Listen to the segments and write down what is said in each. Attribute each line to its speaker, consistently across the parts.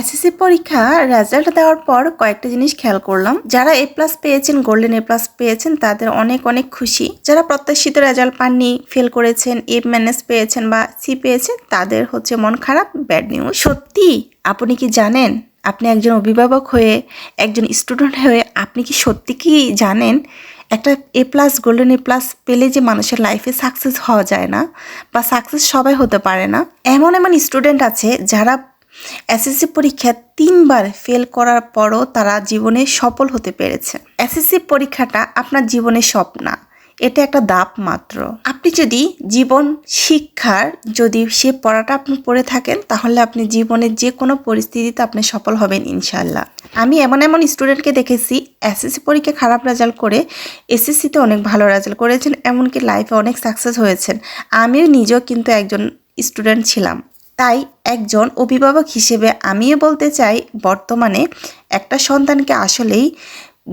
Speaker 1: SSC পরীক্ষা result দেওয়ার পর কয়েকটা জিনিস খেয়াল করলাম। যারা এ প্লাস পেয়েছেন গোল্ডেন এ প্লাস পেয়েছেন, তাদের অনেক অনেক খুশি। যারা প্রত্যাশিত রেজাল্ট পাননি ফেল করেছেন এ ম্যানেজ পেয়েছেন বা সি পেয়েছেন, তাদের হচ্ছে মন খারাপ ব্যাড নিউজ সত্যি? আপনি কি জানেন? আপনি একজন অভিভাবক হয়ে, একজন স্টুডেন্ট হয়ে, আপনি কি সত্যি কি জানেন? একটা A plus golden A plus পেলে যে মানুষের লাইফে সাকসেস হওয়া যায় না বা সাকসেস সবাই হতে পারে না। এমন এমন স্টুডেন্ট আছে যারা এসএসসি পরীক্ষা তিনবার ফেল করার পরও তারা জীবনে সফল হতে পেরেছে। এসএসসি পরীক্ষাটা আপনার জীবনের স্বপ্না, এটা একটা দাপ মাত্র। আপনি যদি জীবন শিক্ষার যদি সে পড়াটা আপনি পড়ে থাকেন, তাহলে আপনি জীবনের যে কোনো পরিস্থিতিতে আপনি সফল হবেন ইনশাল্লাহ আমি এমন এমন স্টুডেন্টকে দেখেছি, এসএসসি পরীক্ষা খারাপ রেজাল্ট করে এসএসসিতে অনেক ভালো রেজাল্ট করেছেন, এমনকি লাইফে অনেক সাকসেস হয়েছেন। আমিও নিজেও কিন্তু একজন স্টুডেন্ট ছিলাম। তাই একজন অভিভাবক হিসেবে আমিও বলতে চাই, বর্তমানে একটা সন্তানকে আসলেই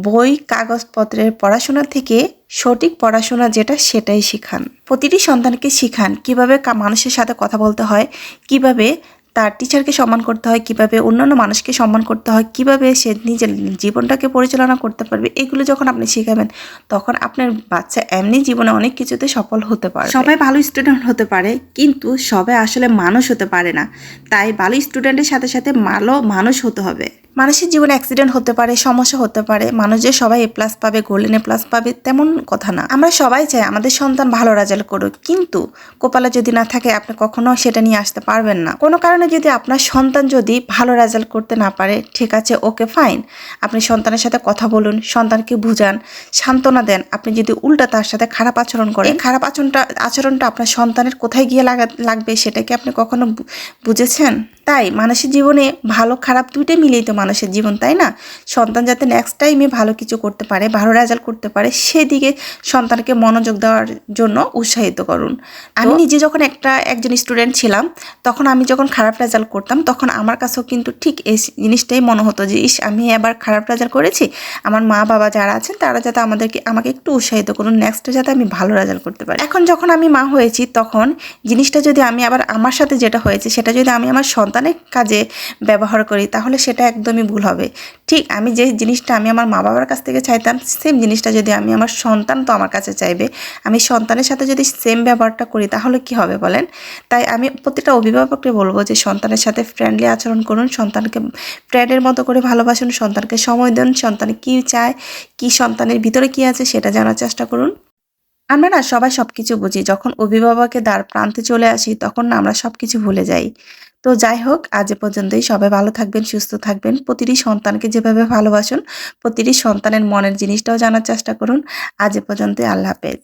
Speaker 1: বই, কাগজপত্রের পড়াশোনা থেকে সঠিক পড়াশোনা যেটা সেটাই শিখান। প্রতিটি সন্তানকে শিখান কীভাবে মানুষের সাথে কথা বলতে হয়, কীভাবে তার টিচারকে সম্মান করতে হয় কীভাবে অন্যান্য মানুষকে সম্মান করতে হয় কীভাবে সে নিজের জীবনটাকে পরিচালনা করতে পারবে এগুলো যখন আপনি শেখাবেন তখন আপনার বাচ্চা এমনি জীবনে অনেক কিছুতে সফল হতে পারে সবাই ভালো স্টুডেন্ট হতে পারে কিন্তু সবাই আসলে মানুষ হতে পারে না। তাই ভালো স্টুডেন্টের সাথে সাথে ভালো মানুষ হতে হবে। মানুষের জীবনে অ্যাক্সিডেন্ট হতে পারে সমস্যা হতে পারে মানুষ যে সবাই এ প্লাস পাবে গোল্ডেন এ প্লাস পাবে তেমন কথা না। আমরা সবাই চাই আমাদের সন্তান ভালো রেজাল্ট করুক কিন্তু কপালে যদি না থাকে আপনি কখনো সেটা নিয়ে আসতে পারবেন না। কোনো কারণে যদি আপনার সন্তান যদি ভালো রেজাল্ট করতে না পারে, ঠিক আছে ওকে ফাইন আপনি সন্তানের সাথে কথা বলুন, সন্তানকে বুঝান, সান্ত্বনা দেন। আপনি যদি উল্টা তার সাথে খারাপ আচরণ করেন খারাপ আচরণটা আচরণটা আপনার সন্তানের কোথায় গিয়ে লাগা, লাগবে সেটা কি আপনি কখনো বুঝেছেন? তাই মানুষের জীবনে ভালো খারাপ দুইটাই মিলিয়ে তো মানুষের জীবন তাই না? সন্তান যাতে নেক্সট টাইমে ভালো কিছু করতে পারে ভালো রেজাল্ট করতে পারে সেদিকে সন্তানকে মনোযোগ দেওয়ার জন্য উৎসাহিত করুন। আমি নিজে যখন একটা একজন স্টুডেন্ট ছিলাম তখন আমি যখন খারাপ রেজাল্ট করতাম তখন আমার কাছেও কিন্তু ঠিক এই জিনিসটাই মনে হতো যে ইস আমি এবার খারাপ রেজাল্ট করেছি। আমার মা বাবা যারা আছেন তারা যাতে আমাদেরকে আমাকে একটু উৎসাহিত করুন নেক্সটে যাতে আমি ভালো রেজাল্ট করতে পারি। এখন যখন আমি মা হয়েছি তখন জিনিসটা যদি আমি আবার আমার সাথে যেটা হয়েছে সেটা যদি আমি আমার সন্তানের কাজে ব্যবহার করি, তাহলে সেটা একদমই ভুল হবে। ঠিক আমি যে জিনিসটা আমি আমার মা বাবার কাছ থেকে চাইতাম সেম জিনিসটা যদি আমি আমার সন্তান তো আমার কাছে চাইবে। আমি সন্তানের সাথে যদি সেম ব্যবহারটা করি, তাহলে কি হবে বলেন? তাই আমি প্রতিটা অভিভাবককে বলব যে, সন্তানের সাথে ফ্রেন্ডলি আচরণ করুন, সন্তানকে ফ্রেন্ডের মতো করে ভালোবাসুন, সন্তানকে সময় দেন, সন্তান কী চায়, কি সন্তানের ভিতরে কি আছে সেটা জানার চেষ্টা করুন। আমরা না সবাই সব কিছু বুঝি। যখন অভিভাবকের দ্বার প্রান্তে চলে আসি, তখন না আমরা সব কিছু ভুলে যাই। তো যাই হোক, আজ পর্যন্তই। সবাই ভালো থাকবেন, সুস্থ থাকবেন। প্রতিটি সন্তানকে যেভাবে ভালোবাসুন, প্রতিটি সন্তানের মনের জিনিসটাও জানার চেষ্টা করুন। আজ পর্যন্তই। আল্লাহ হাফেজ।